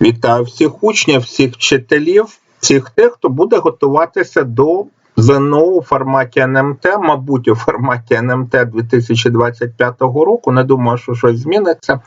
Вітаю всіх учнів, всіх вчителів, всіх тих, хто буде готуватися до ЗНО у форматі НМТ, мабуть, у форматі НМТ 2025 року. Не думаю, що щось зміниться.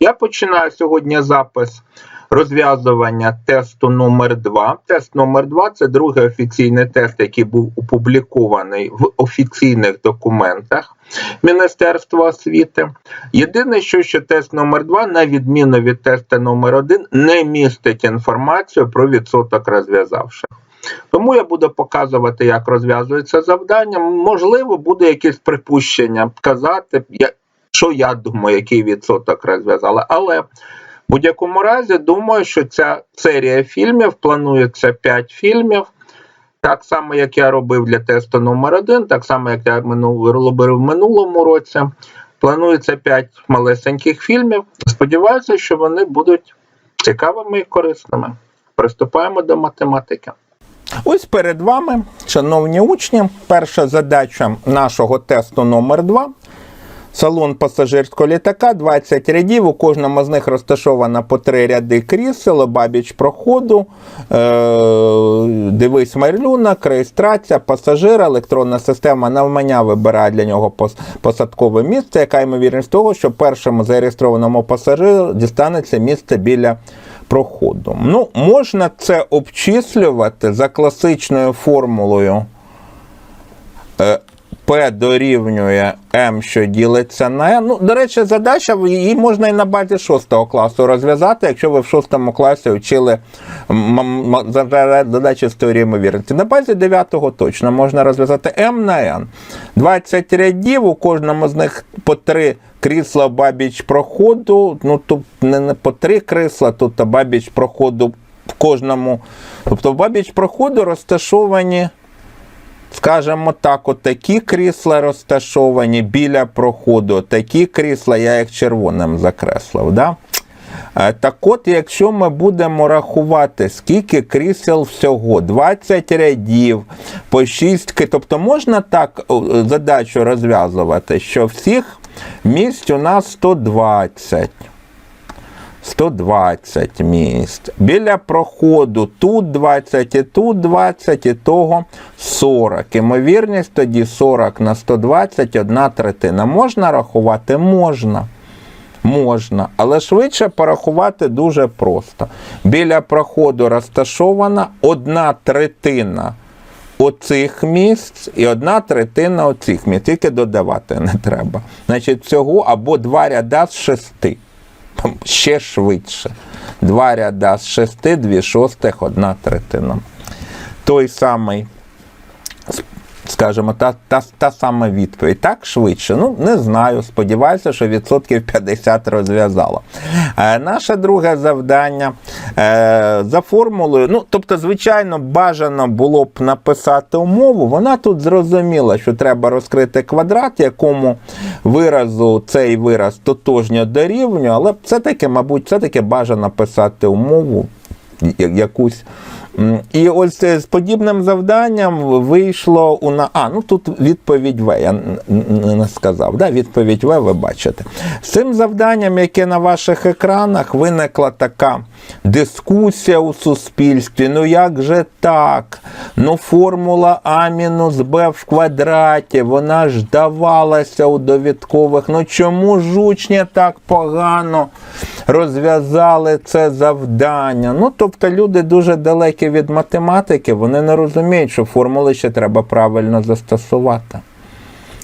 Я починаю сьогодні запис розв'язування тесту номер 2 Тест номер 2 це другий офіційний тест, який був опублікований в офіційних документах Міністерства освіти. Єдине, що, що тест номер 2 на відміну від тесту номер 1 не містить інформацію про відсоток розв'язавших. Тому я буду показувати, як розв'язується завдання. Можливо, буде якесь припущення казати, що я думаю, який відсоток розв'язали. Але будь-якому разі думаю, що ця серія фільмів планується 5 фільмів. Так само, як я робив для тесту номер 1 так само, як я минул, робив в минулому році. Планується 5 малесеньких фільмів. Сподіваюся, що вони будуть цікавими і корисними. Приступаємо до математики. Ось перед вами, шановні учні, перша задача нашого тесту номер 2 Салон пасажирського літака, 20 рядів. У кожному з них розташовано по три ряди крісел, обабіч проходу, е- дивись малюнок, реєстрація, пасажира, електронна система навмання вибирає для нього пос- посадкове місце, яка ймовірність того, що першому зареєстрованому пасажиру дістанеться місце біля проходу. Ну, можна це обчислювати за класичною формулою. P дорівнює M, що ділиться на N. Ну, до речі, задача її можна і на базі 6 класу розв'язати, якщо ви в 6 класі вчили м- м- за- задачі з теорії ймовірності. На базі 9 точно можна розв'язати M на N. 20 рядів, у кожному з них по 3 крісла бабіч проходу. Ну, тут не, не по 3 крісла, тут бабіч проходу в кожному. Тобто в бабіч проходу розташовані скажімо так, от такі крісла розташовані біля проходу, такі крісла я їх червоним закреслив. Да? Е, Так от, якщо ми будемо рахувати, скільки крісел всього, 20 рядів, по 6, тобто можна так задачу розв'язувати, що всіх місць у нас 120. 120 місць. Біля проходу тут 20 і тут 20, і того 40. Імовірність тоді 40 на 120, одна третина. Можна рахувати? Можна. Можна, але швидше порахувати дуже просто. Біля проходу розташована одна третина оцих місць і одна третина оцих місць. Тільки додавати не треба. Значить, всього або два ряда з шести. Там Ще швидше. Два ряда з шести, дві шостих, одна третина. Той самий скажімо, та, та, та сама відповідь. Так швидше? Ну, не знаю. Сподіваюся, що відсотків 50 розв'язало. Е, наше друге завдання е, за формулою. Ну, тобто, звичайно, бажано було б написати умову. Вона тут зрозуміла, що треба розкрити квадрат, якому виразу цей вираз тотожньо дорівнює, але все-таки, мабуть, все-таки бажано писати умову якусь. І ось е, з подібним завданням вийшло у на. А, ну тут відповідь В, я не сказав. Да? Відповідь В, ви бачите. З цим завданням, яке на ваших екранах, виникла така дискусія у суспільстві. Ну як же так? Ну, формула А мінус Б в квадраті, вона ж давалася у довідкових. Ну чому ж учні так погано розв'язали це завдання? Ну, тобто люди дуже далекі від математики, вони не розуміють, що формули ще треба правильно застосувати.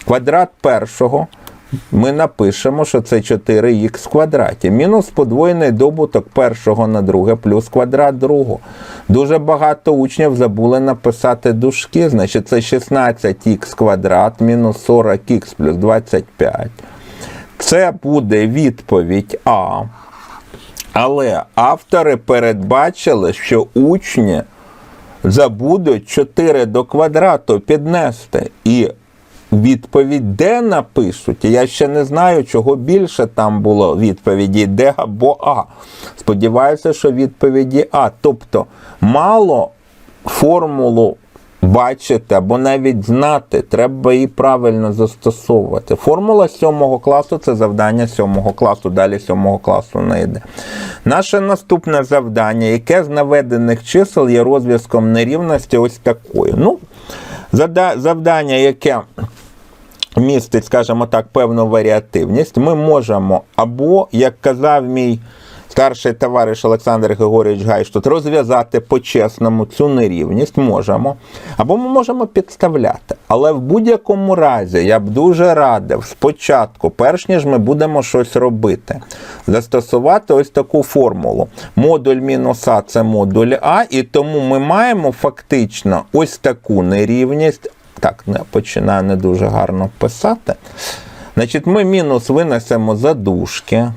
Квадрат першого ми напишемо, що це 4х в квадраті. Мінус подвоєний добуток першого на друге, плюс квадрат другого. Дуже багато учнів забули написати дужки, значить це 16х квадрат мінус 40х плюс 25. Це буде відповідь А. Але автори передбачили, що учні забудуть 4 до квадрату піднести. І відповідь Д напишуть. Я ще не знаю, чого більше там було відповіді Д або А. Сподіваюся, що відповіді А. Тобто мало формулу бачити або навіть знати, треба її правильно застосовувати. Формула 7 класу це завдання 7 класу, далі 7 класу не йде. Наше наступне завдання, яке з наведених чисел є розв'язком нерівності ось такої. Ну, завдання, яке містить, скажімо так, певну варіативність, ми можемо або, як казав мій старший товариш Олександр Григорійович Гайш, тут розв'язати по-чесному цю нерівність можемо, або ми можемо підставляти. Але в будь-якому разі я б дуже радив спочатку, перш ніж ми будемо щось робити, застосувати ось таку формулу. Модуль мінус А це модуль А, і тому ми маємо фактично ось таку нерівність. Так, не починаю не дуже гарно писати. Значить, ми мінус винесемо за дужки.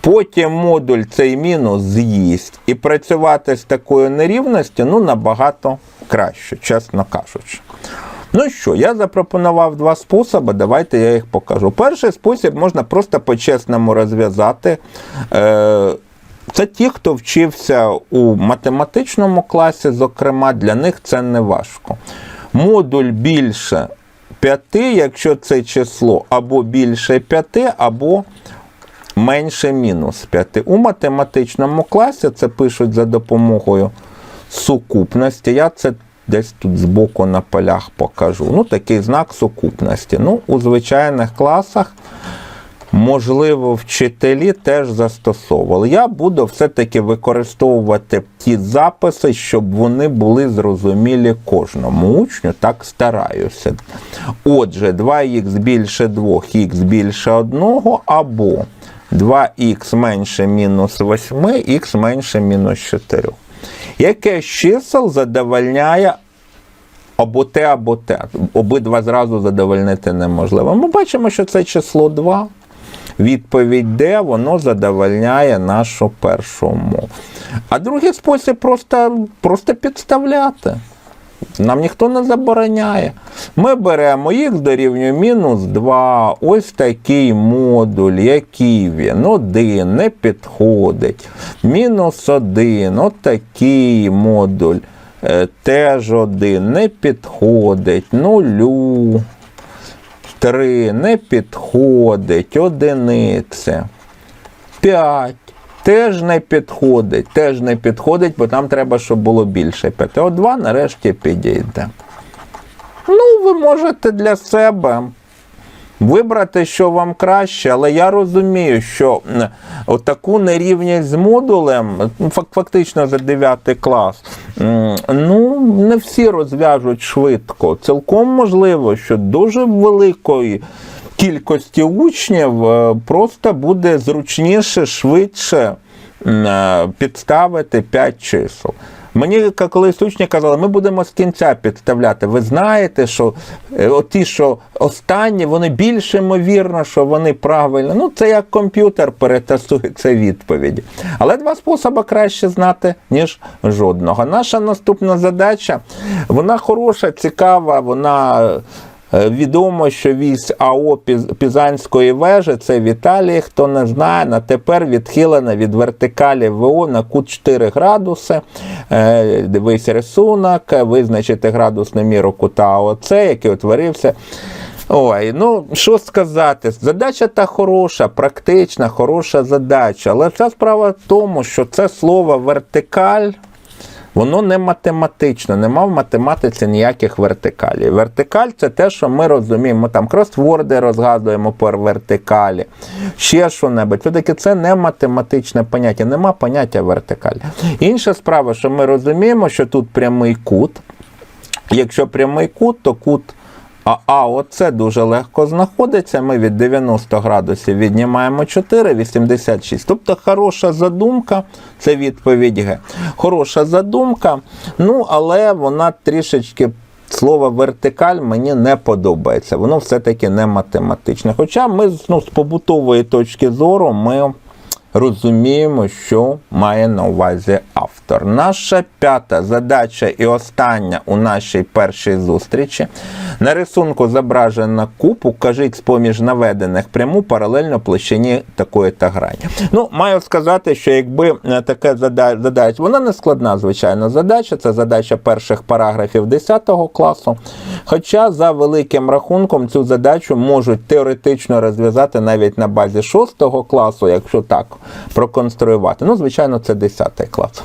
Потім модуль цей мінус з'їсть. І працювати з такою нерівністю ну, набагато краще, чесно кажучи. Ну що, я запропонував два способи, давайте я їх покажу. Перший спосіб можна просто по-чесному розв'язати. Е, це ті, хто вчився у математичному класі, зокрема, для них це не важко. Модуль більше 5, якщо це число або більше 5, або менше мінус 5. У математичному класі це пишуть за допомогою сукупності. Я це десь тут збоку на полях покажу. Ну, такий знак сукупності. Ну, у звичайних класах. Можливо, вчителі теж застосовували. Я буду все-таки використовувати ті записи, щоб вони були зрозумілі кожному учню. Так стараюся. Отже, 2х більше 2, х більше 1, або 2х менше мінус 8, х менше мінус 4. Яке з чисел задовольняє або те, або те. Обидва зразу задовольнити неможливо. Ми бачимо, що це число 2. Відповідь Д, воно задовольняє нашу першу умову. А другий спосіб просто, просто підставляти. Нам ніхто не забороняє. Ми беремо х дорівнює мінус 2, ось такий модуль, який він, 1, не підходить. Мінус 1, от такий модуль, е, теж 1, не підходить, нулю. 3 не підходить, одиниця. 5 теж не підходить, теж не підходить, бо там треба, щоб було більше 5. От 2 нарешті підійде. Ну, ви можете для себе вибрати, що вам краще, але я розумію, що м, отаку нерівність з модулем, ну, фактично за 9 клас, ну, не всі розв'яжуть швидко. Цілком можливо, що дуже великої кількості учнів е, просто буде зручніше, швидше е, підставити 5 чисел. Мені колись учні казали, ми будемо з кінця підставляти. Ви знаєте, що е, оті, що останні, вони більш ймовірно, що вони правильно. Ну, це як комп'ютер перетасує це відповіді. Але два способи краще знати, ніж жодного. Наша наступна задача, вона хороша, цікава, вона. Е, Відомо, що вісь АО Піз- Пізанської вежі, це в Італії, хто не знає, на тепер відхилена від вертикалі ВО на кут 4 градуси. Е, Дивись рисунок, визначити градусну міру кута АОЦ, який утворився. Ой, ну що сказати, задача та хороша, практична, хороша задача. Але вся справа в тому, що це слово вертикаль. Воно не математичне, нема в математиці ніяких вертикалів. Вертикаль це те, що ми розуміємо. Там кросворди розгадуємо по вертикалі, ще що-небудь. Все-таки це не математичне поняття, нема поняття вертикалі. Інша справа, що ми розуміємо, що тут прямий кут. Якщо прямий кут, то кут а, а оце дуже легко знаходиться. Ми від 90 градусів віднімаємо 4, 86. Тобто хороша задумка, це відповідь Г. Хороша задумка, ну але вона трішечки. Слово вертикаль мені не подобається, воно все-таки не математичне. Хоча ми ну, з побутової точки зору ми розуміємо, що має на увазі автор. Наша п'ята задача і остання у нашій першій зустрічі. На рисунку зображена куб, укажіть з-поміж наведених пряму паралельно площині такої та грані. Ну, маю сказати, що якби е, таке задача, вона не складна, звичайно, задача, це задача перших параграфів 10 класу. Хоча за великим рахунком цю задачу можуть теоретично розв'язати навіть на базі 6 класу, якщо так проконструювати. Ну, звичайно, це 10 клас.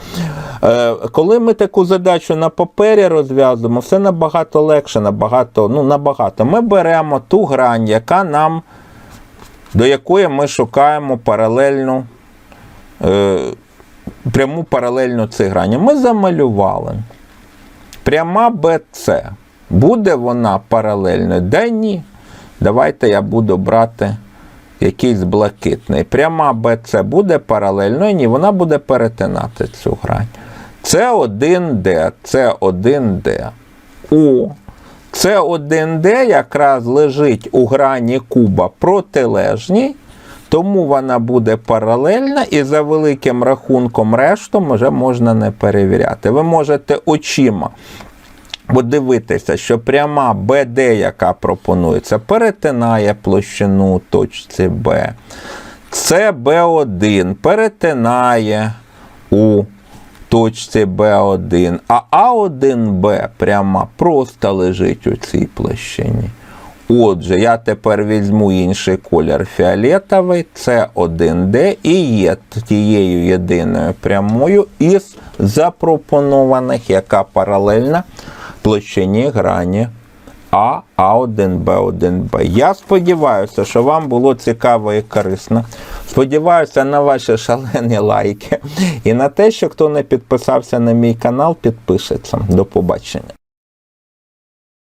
Е, коли ми таку задачу на папері розв'язуємо, все набагато легше, набагато, ну, набагато. Ми беремо ту грань, яка нам, до якої ми шукаємо паралельну. Е, пряму паралельну цій грані. Ми замалювали. Пряма BC. Буде вона паралельною? Да ні. Давайте я буду брати якийсь блакитний. Пряма BC буде паралельною? Ні, вона буде перетинати цю грань. Це 1D, це 1D. О, це 1D якраз лежить у грані куба протилежній, тому вона буде паралельна і за великим рахунком решту вже можна не перевіряти. Ви можете очима подивитися, що пряма BD, яка пропонується, перетинає площину точці Б. Це Б1 перетинає у точці Б1, а А1Б пряма просто лежить у цій площині. Отже, я тепер візьму інший колір фіолетовий, це 1D і є тією єдиною прямою із запропонованих, яка паралельна площині грані А, А1, Б1, Б. Я сподіваюся, що вам було цікаво і корисно. Сподіваюся на ваші шалені лайки і на те, що хто не підписався на мій канал, підпишеться. До побачення.